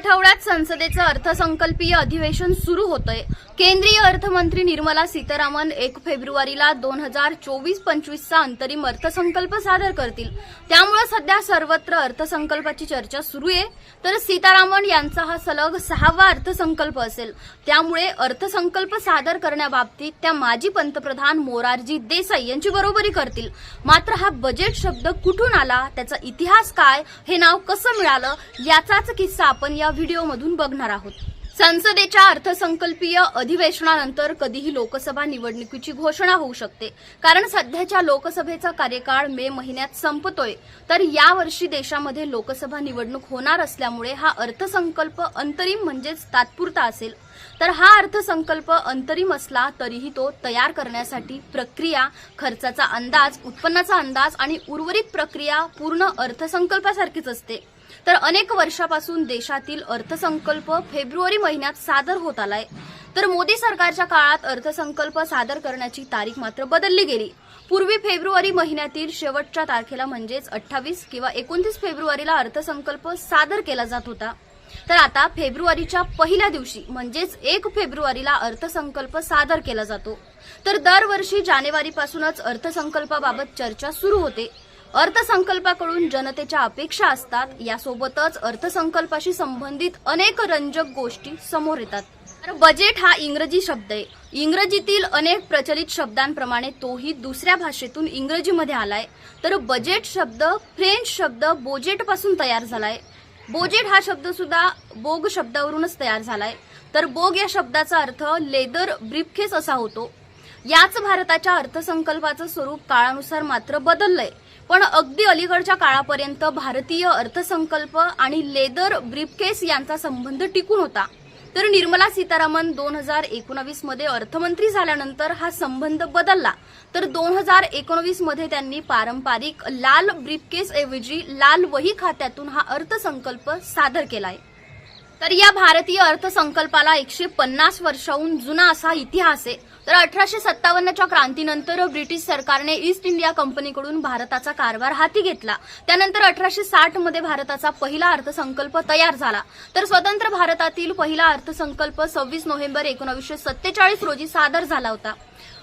आठवड्यात संसदेचं अर्थसंकल्पीय अधिवेशन सुरू होतंय. केंद्रीय अर्थमंत्री निर्मला सीतारामन एक फेब्रुवारीला दोन हजार चोवीस पंचवीसचा अंतरिम अर्थसंकल्प सादर करतील. त्यामुळे सध्या सर्वत्र अर्थसंकल्पाची चर्चा सुरू आहे. तर सीतारामन यांचा हा सलग सहावा अर्थसंकल्प असेल. त्यामुळे अर्थसंकल्प सादर करण्याबाबतीत त्या माजी पंतप्रधान मोरारजी देसाई यांची बरोबरी करतील. मात्र हा बजेट शब्द कुठून आला? त्याचा इतिहास काय? हे नाव कसं मिळालं? याचाच किस्सा आपण या व्हिडिओमधून बघणार आहोत. संसदेच्या अर्थसंकल्पीय अधिवेशनानंतर कधीही लोकसभा निवडणुकीची घोषणा होऊ शकते. कारण सध्याच्या लोकसभेचा कार्यकाळ मे महिन्यात संपतोय. तर यावर्षी देशामध्ये लोकसभा निवडणूक होणार असल्यामुळे हा अर्थसंकल्प अंतरिम म्हणजेच तात्पुरता असेल. तर हा अर्थसंकल्प अंतरिम असला तरीही तो तयार करण्यासाठी प्रक्रिया खर्चाचा अंदाज उत्पन्नाचा अंदाज आणि उर्वरित प्रक्रिया पूर्ण अर्थसंकल्पासारखीच असते. तर अनेक वर्षापासून देशातील अर्थसंकल्प फेब्रुवारी महिन्यात सादर होत आलाय. तर मोदी सरकारच्या काळात अर्थसंकल्प सादर करण्याची तारीख मात्र बदलली गेली. पूर्वी फेब्रुवारी महिन्यातील शेवटच्या तारखेला म्हणजेच अठ्ठावीस किंवा एकोणतीस फेब्रुवारीला अर्थसंकल्प सादर केला जात होता. तर आता फेब्रुवारीच्या पहिल्या दिवशी म्हणजेच एक फेब्रुवारीला अर्थसंकल्प सादर केला जातो. तर दरवर्षी जानेवारीपासूनच अर्थसंकल्पाबाबत चर्चा सुरू होते. अर्थसंकल्पाकडून जनतेच्या अपेक्षा असतात. यासोबतच अर्थसंकल्पाशी संबंधित अनेक रंजक गोष्टी समोर येतात. तर बजेट हा इंग्रजी शब्द आहे. इंग्रजीतील अनेक प्रचलित शब्दांप्रमाणे तोही दुसऱ्या भाषेतून इंग्रजीमध्ये आलाय. तर बजेट शब्द फ्रेंच शब्द बोजेटपासून तयार झालाय. बोजेट हा शब्द सुद्धा बोग शब्दावरूनच तयार झालाय. तर बोग या शब्दाचा अर्थ लेदर ब्रीफकेस असा होतो. याच भारताच्या अर्थसंकल्पाचं स्वरूप काळानुसार मात्र बदललंय. पण अगदी अलीकडच्या काळापर्यंत भारतीय अर्थसंकल्प आणि लेदर ब्रीफकेस यांचा संबंध टिकून होता. तर निर्मला सीतारामन दोन हजार एकोणावीसमध्ये अर्थमंत्री झाल्यानंतर हा संबंध बदलला. तर दोन हजार एकोणवीसमध्ये त्यांनी पारंपरिक लाल ब्रीफकेस ऐवजी लाल वही खात्यातून हा अर्थसंकल्प सादर केलाय. तर या भारतीय अर्थसंकल्पाला एकशे पन्नास वर्षाहून जुना असा इतिहास आहे. तर अठराशे सत्तावन्नच्या क्रांतीनंतर ब्रिटिश सरकारने ईस्ट इंडिया कंपनीकडून भारताचा कारभार हाती घेतला. त्यानंतर अठराशे साठमध्ये भारताचा पहिला अर्थसंकल्प तयार झाला. तर स्वतंत्र भारतातील पहिला अर्थसंकल्प सव्वीस नोव्हेंबर एकोणीसशे सत्तेचाळीस रोजी सादर झाला होता.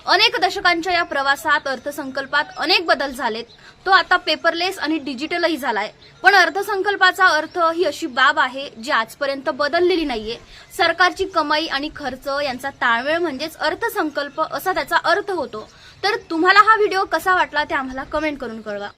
अनेक दशकांच्या या प्रवासात अर्थसंकल्पात अनेक बदल झालेत. तो आता पेपरलेस आणि डिजिटलही झालाय. पण अर्थसंकल्पाचा अर्थ ही अशी बाब आहे जी आजपर्यंत बदललेली नाहीये. सरकारची कमाई आणि खर्च यांचा ताळमेळ म्हणजेच अर्थसंकल्प असा त्याचा अर्थ होतो. तर तुम्हाला हा व्हिडिओ कसा वाटला ते आम्हाला कमेंट करून कळवा.